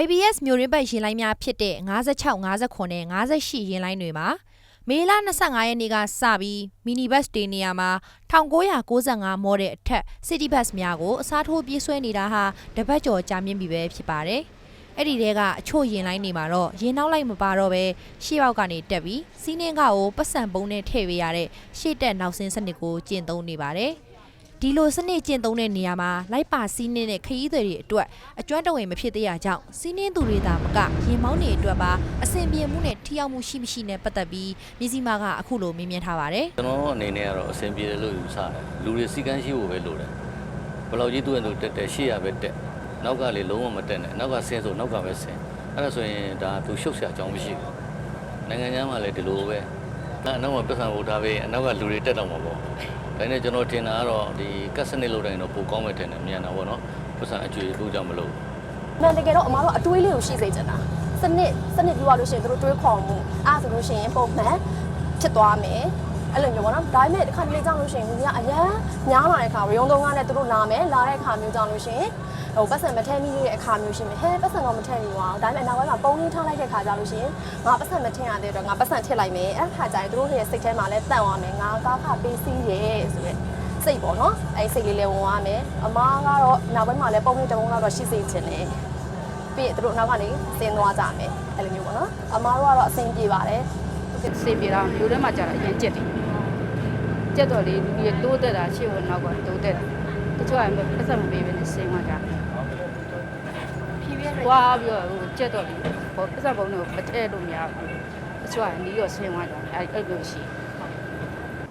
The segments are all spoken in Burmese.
YBS မျိုးရင်းပတ်ရင်လိုင်းများဖြစ်တဲ့56 59နဲ့58ရင်လိုင်းတွေမှာမေလ25ရက်နေ့ကစပြီးမီနီဘတ်တွေနေရာမှာ1995မော်တဲ့အထက် City Bus များကိုအစားထိုးပြေးဆွဲနေတာဟာတပတ်ကျော်ကြာမြင့်ပြီပဲဖြစ်ပါတယ်။အဲ့ဒီတဲကအချို့ရင်လိုင်းတွေမှာတော့ရင်နောက်လိုက်မပါတော့ပဲရှေ့ဘောက်ကနေတက်ပြီးစီးနှင်းကကိုပတ်စံပုံးနဲ့ထည့်ပေးရတဲ့ရှေ့တက်နောက်ဆင်းစနစ်ကိုကျင့်သုံးနေပါတယ်။ ဒီလိုစနစ်ကျင့်သုံးတဲ့နေရာမှာလိုက်ပါစီးနှင်းတဲ့ခရီးသည်တွေအတွက်အကျွမ်းတဝင်မဖြစ်သေးရကြောင်းစီးနှင်းသူတွေသာမကရင်မောင်းတွေအတွက်ပါအဆင်ပြေမှုနဲ့ထိရောက်မှုရှိမရှိနဲ့ပတ်သက်ပြီးမြစည်းမကအခုလိုမေးမြန်းထားပါတယ်ကျွန်တော်အနေနဲ့ကတော့အဆင်ပြေတယ်လို့ယူဆတယ်လူတွေစီကန်းရှိဖို့ပဲလိုတယ်ဘယ်လောက်ကြီးသူ့ရဲ့သူတက်တက်ရှေ့ရပဲတက်နောက်ကလေလုံးဝမတက်နဲ့နောက်ကဆင်းဆိုနောက်ကပဲဆင်းအဲ့ဒါဆိုရင်ဒါသူရှုပ်ရှာအကြောင်းမရှိဘူးနိုင်ငံခြားမှာလည်းဒီလိုပဲအဲ့နောက်မှာပြဿနာပို့ထားပြီးအနောက်ကလူတွေတက်တော့မှာပေါ့ ဒါနဲ့ကျွန်တော်ထင်တာကတော့ဒီကတ်စနစ်လို့တိုင်းတော့ပိုကောင်းမယ်ထင်တယ်မြန်တာပေါ့နော်ပြဿနာအကျွေးလို့ကြောင့်မလို့မှန်တကယ်တော့အမားတို့အတွေးလေးကိုရှိစေချင်တာစနစ်စနစ်ပြောရလို့ရှိရင်တို့တွေးခေါ်မှုအဲ့ဒါဆိုလို့ရှိရင်ပုံမှန်ဖြစ်သွားမယ်အဲ့လိုမျိုးပေါ့နော်ဒါပေမဲ့တစ်ခါတလေကြောင့်လို့ရှိရင်လူကြီးကအရန်များလာတဲ့အခါရုံတုံးကလည်းတို့လာမယ်လာတဲ့အခါမျိုးကြောင့်လို့ရှိရင် ဟိုပတ်စံမထဲမိတဲ့အခါမျိုးရှိမယ်ဟဲပတ်စံတော့မထဲမိပါဘူးဒါပေမဲ့နောက်ပိုင်းမှာပုံရင်းထားလိုက်တဲ့အခါကျလို့ရှိရင်ငါပတ်စံမထင်ရတဲ့အတွက်ငါပတ်စံထည့်လိုက်မယ်အဲ့ခါကျရင်တို့ရဲ့စိတ်ထဲမှာလည်းတန့်သွားမယ်ငါကားခပေးစီးရဲဆိုရက်စိတ်ပေါ့နော်အဲ့စိတ်လေးလည်းဝင်သွားမယ်အမားကတော့နောက်ပိုင်းမှာလည်းပုံလေးတစ်ပုံလောက်တော့ရှိစေချင်တယ်ပြီးရင်သူတို့နောက်ကနေဆင်းသွားကြမယ်အဲ့လိုမျိုးပေါ့နော်အမားတို့ကတော့အဆင်ပြေပါတယ်စေပြေတော့လူထဲမှာကြာတာအရင်ကြက်တယ်ကြက်တော့လေလူကြီးတိုးတက်တာရှေ့ဝင်နောက်ကတိုးတက်တယ်တချို့ကပတ်စံမပေးဘဲနဲ့ဆင်းသွားကြ တယ်ွားပြီးတော့ဟိုကြက်တော့လေဟိုပတ်စံပုံတွေကိုမထည့်လို့မရဘူးတချို့ကနီးတော့ဆင်းသွားကြတယ်အဲ့အဲ့လိုရှိ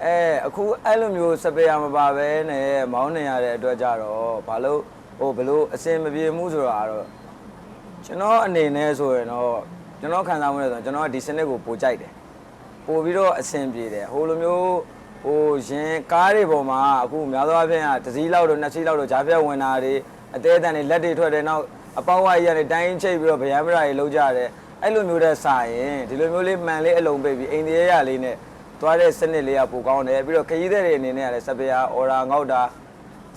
အဲအခုအဲ့လိုမျိုးစပယ်ယာမပါပဲနဲ့မောင်းနေရတဲ့အတွက်ကြတော့ဘာလို့ဟိုဘလို့အစင်မပြေမှုဆိုတာကတော့ကျွန်တော်အနေနဲ့ဆိုရင်တော့ကျွန်တော်ခံစားမှုနဲ့ဆိုရင်ကျွန်တော်ကဒီစနစ်ကိုပိုကြိုက်တယ်ပိုပြီးတော့အစင်ပြေတယ်ဟိုလိုမျိုးဟိုရင်ကားတွေပေါ်မှာအခုများသောအားဖြင့်ကတစ်စီးလောက်တော့နှစ်စီးလောက်တော့ဂျားပြက်ဝင်တာတွေအသေးအတန်တွေလက်တွေထွက်တယ်နောက် အပေါက်ဝါကြီးကနေတိုင်းချိတ်ပြီးတော့ဗျမ်းပရာကြီးလုံးကြတယ်အဲ့လိုမျိုးတဲ့စာရင်ဒီလိုမျိုးလေးမှန်လေးအလုံးပိတ်ပြီးအိမ်သေးရလေးနဲ့သွားတဲ့စနစ်လေးကပိုကောင်းတယ်ပြီးတော့ခရီးသည်တွေအနေနဲ့ကလည်းစပယ်ယာအော်ရာငေါက်တာ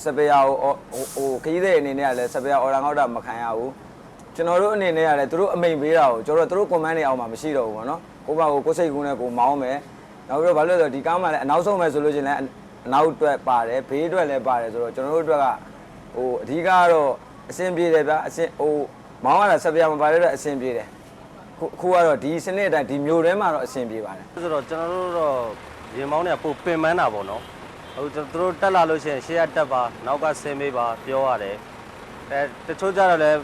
စပယ်ယာကိုဟိုဟိုခရီးသည်အနေနဲ့ကလည်းစပယ်ယာအော်ရာငေါက်တာမခံရဘူးကျွန်တော်တို့အနေနဲ့ကလည်းသူတို့အမိန်ပေးတာကိုကျွန်တော်တို့သူတို့ command တွေအောက်မှာမရှိတော့ဘူးပေါ့နော်ကိုပါကိုကိုစိတ်ကူးနဲ့ကိုမောင်းမယ်နောက်ပြီးတော့ဘာလို့လဲဆိုတော့ဒီကားမှလည်းအနောက်ဆုံးမယ်ဆိုလို့ချင်းလည်းအနောက်အတွက်ပါတယ်ဘေးအတွက်လည်းပါတယ်ဆိုတော့ကျွန်တော်တို့အတွက်ကဟိုအဓိကကတော့ အဆင်ပြေတယ်ဗျအဆင်ဟိုမောင်းရတာစပယ်ယာမပါတဲ့အတွက်အဆင်ပြေတယ်ခုအခုကတော့ဒီစနစ်အတိုင်းဒီမျိုးထဲမှာတော့အဆင်ပြေပါတယ် ဆိုတော့ကျွန်တော်တို့တော့ရင်မောင်းเนี่ยပိုပင်ပန်းတာပေါ့နော်ဟိုကျွန်တော်တို့တက်လာလို့ရှိရင်ရှေ့ကတက်ပါနောက်ကဆင်းမေးပါပြောရတယ်အဲတချို့ကြတော့လည်း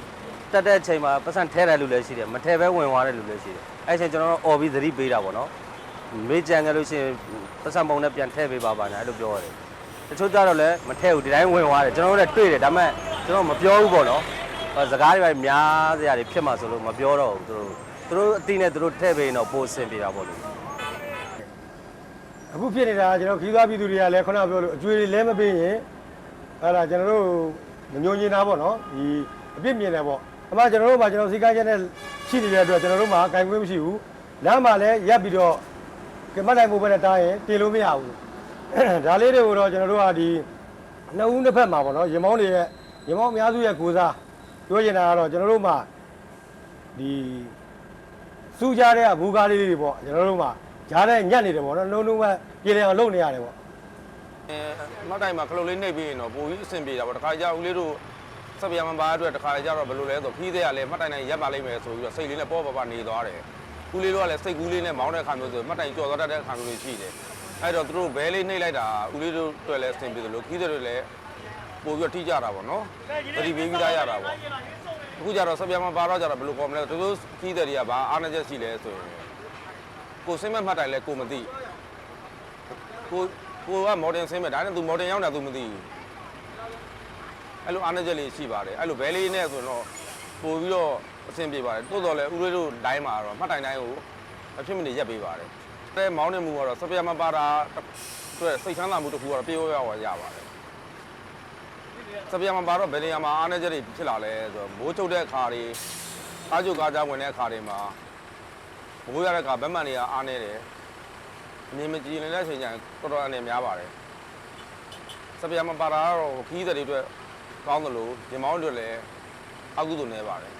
တက်တဲ့အချိန်မှာပတ်စံထဲတယ်လူလည်းရှိတယ်မထဲပဲဝင်သွားတယ်လူလည်းရှိတယ်အဲအချိန်ကျွန်တော်တို့អော်ပြီးသတိပေးတာပေါ့နော်မေးကြံကြလို့ရှိရင်ပတ်စံပုံနဲ့ပြန်ထည့်ပေးပါပါညာအဲ့လိုပြောရတယ်တချို့ကြတော့လည်းမထဲဘူးဒီတိုင်းဝင်သွားတယ်ကျွန်တော်တို့လည်းတွေ့တယ်ဒါပေမဲ့ ကျွန်တော်မပြောဘူးပေါ့နော်အဲစကားတွေပဲများစရာတွေဖြစ်မှာဆိုလို့မပြောတော့ဘူးသူတို့သူတို့အတိနဲ့သူတို့ထည့်ပေးရင်တော့ပိုအဆင်ပြေတာပေါ့လေအခုဖြစ်နေတာကကျွန်တော်ခီးသွားပြည်သူတွေကလည်းခုနကပြောလို့အကျွေးတွေလဲမပေးရင်အဲ့ဒါကျွန်တော်တို့မညှို့ညင်တာပေါ့နော်ဒီအပြစ်မြင်တယ်ပေါ့အမှကျွန်တော်တို့မှာကျွန်တော်စီကန်းချက်နဲ့ရှိနေတဲ့အတွက်ကျွန်တော်တို့မှာကင်ခွင့်မရှိဘူးလမ်းမှာလည်းရပ်ပြီးတော့ကမတ်တိုင်းမိုးပဲနဲ့တားရင်တင်လို့မရဘူးဒါလေးတွေကိုတော့ကျွန်တော်တို့ကဒီနှစ်ဦးနှစ်ဖက်မှာပေါ့နော်ရင်မောင်းတွေရဲ့ ရင်မောင်းအများစုရဲ့ကိုစားပြောချင်တာကတော့ကျွန်တော်တို့မှာဒီစူးကြတဲ့ဘူကားလေးတွေပေါ့ကျွန်တော်တို့မှာဂျားတဲ့ညက်နေတယ်ပေါ့နော်လုံးလုံးပဲပြေလည်အောင်လုပ်နေရတယ်ပေါ့မတ်တိုင်မှာခလုတ်လေးနှိပ်ပြီးရင်တော့ပိုပြီးအဆင်ပြေတာပေါ့တခါကြဦးလေးတို့စပီယာမပါအတွက်တခါကြတော့ဘယ်လိုလဲဆိုခီးတဲ့ကလည်းမတ်တိုင်နိုင်ရပ်ပါလိမ့်မယ်ဆိုပြီးတော့စိတ်လေးနဲ့ပေါ့ပါပါနေသွားတယ်ဦးလေးတို့ကလည်းစိတ်ကူးလေးနဲ့မောင်းတဲ့အခါမျိုးဆိုမတ်တိုင်ကြော်သွားတတ်တဲ့အခါမျိုးတွေရှိတယ်အဲ့တော့သူတို့ဘဲလေးနှိပ်လိုက်တာဦးလေးတို့တွေ့လဲအဆင်ပြေတယ်လို့ခီးတဲ့တွေလည်း ပိုပြီးတော့ထိကြတာပေါ့နော်တတိပေးပြီးသားရတာပေါ့အခုကြတော့စပီယာမပါတော့ကြတော့ဘယ်လိုကောမလဲသူတို့ခီးတဲ့တွေကဘာအားနည်းချက်ရှိလဲဆိုရင်ကိုစင်းမဲ့မှတ်တိုင်လဲကိုမသိကိုကိုကမော်ဒန်ဆင်းမဲ့ဒါနဲ့ तू မော်ဒန်ရောက်တာ तू မသိဘူးအဲ့လိုအားနည်းချက်လေးရှိပါတယ်အဲ့လိုဘဲလေးနဲ့ဆိုတော့ပို့ပြီးတော့အဆင်ပြေပါတယ်တိုးတော်လဲဦးလေးတို့ဒိုင်းမှာတော့မှတ်တိုင်တိုင်းကိုအဖြစ်မနေရက်ပေးပါတယ်အဲမောင်းနေမှုကတော့စပယ်မပါတာအတွက်စိတ်ချမ်းသာမှုတစ်ခုကတော့ပြေဝရောက်ရပါတယ် စပယ်မပါတော့ဘယ်နေရာမှာအားနည်းချက်တွေဖြစ်လာလဲဆိုတော့မိုးချုပ်တဲ့အခါတွေအားကျုပ်ကားကြဝင်တဲ့အခါတွေမှာမိုးရတဲ့အခါဗက်မှန်တွေကအားနည်းတယ်အမြင်မကြည်နေတဲ့အချိန်ကျရင်တော်တော်အနေများပါတယ်စပီယာမပါတာကတော့ခီးတဲ့တွေအတွက်ကောင်းတယ်လို့ဒီမောင်းတွေလည်းအကုသိုလ်နေပါတယ်